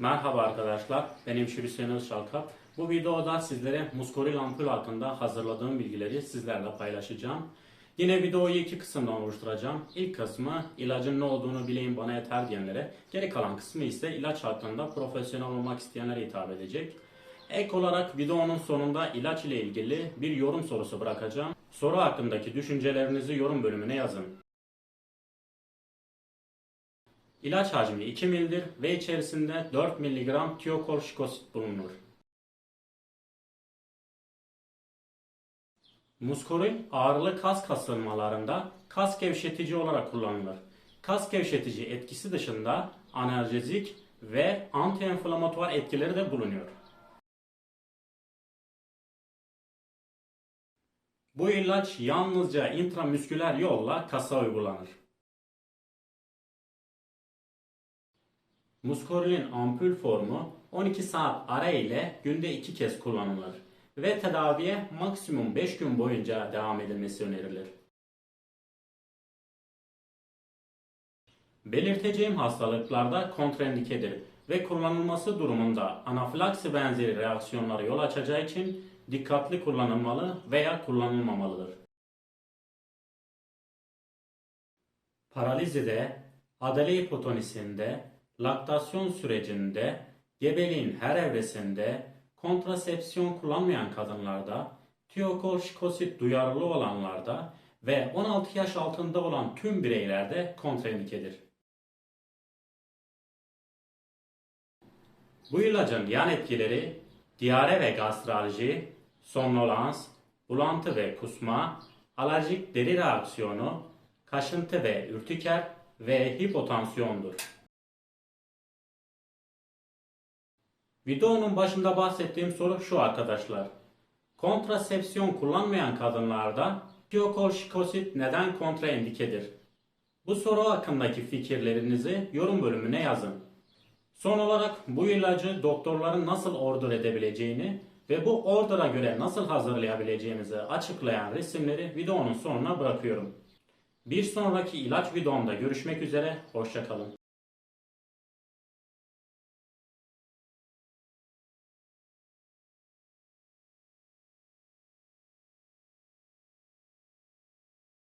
Merhaba arkadaşlar, ben Hemşire Hüseyin Özşalkap. Bu videoda sizlere muskoril ampul hakkında hazırladığım bilgileri sizlerle paylaşacağım. Yine videoyu iki kısımdan oluşturacağım. İlk kısmı ilacın ne olduğunu bileyim bana yeter diyenlere, geri kalan kısmı ise ilaç hakkında profesyonel olmak isteyenlere hitap edecek. Ek olarak videonun sonunda ilaç ile ilgili bir yorum sorusu bırakacağım. Soru hakkındaki düşüncelerinizi yorum bölümüne yazın. İlaç hacmi 2 mildir ve içerisinde 4 mg tiyokorşikosit bulunur. Muskoril ağrılı kas kasılmalarında kas gevşetici olarak kullanılır. Kas gevşetici etkisi dışında analjezik ve antienflamatuar etkileri de bulunuyor. Bu ilaç yalnızca intramüsküler yolla kasa uygulanır. Muskorilin ampul formu 12 saat ara ile günde 2 kez kullanılır ve tedaviye maksimum 5 gün boyunca devam edilmesi önerilir. Belirteceğim hastalıklarda kontraindikedir ve kullanılması durumunda anafilaksi benzeri reaksiyonlara yol açacağı için dikkatli kullanılmalı veya kullanılmamalıdır. Paralizide, adale hipotonisinde, laktasyon sürecinde, gebeliğin her evresinde, kontrasepsiyon kullanmayan kadınlarda, tiyokorşikosit duyarlı olanlarda ve 16 yaş altında olan tüm bireylerde kontraindikedir. Bu ilacın yan etkileri diyare ve gastralji, somnolans, bulantı ve kusma, alerjik deri reaksiyonu, kaşıntı ve ürtiker ve hipotansiyondur. Videonun başında bahsettiğim soru şu arkadaşlar. Kontrasepsiyon kullanmayan kadınlarda tiyokorşikosit neden kontraindikedir? Bu soru hakkındaki fikirlerinizi yorum bölümüne yazın. Son olarak bu ilacı doktorların nasıl order edebileceğini ve bu ordera göre nasıl hazırlayabileceğinizi açıklayan resimleri videonun sonuna bırakıyorum. Bir sonraki ilaç videomda görüşmek üzere, hoşçakalın.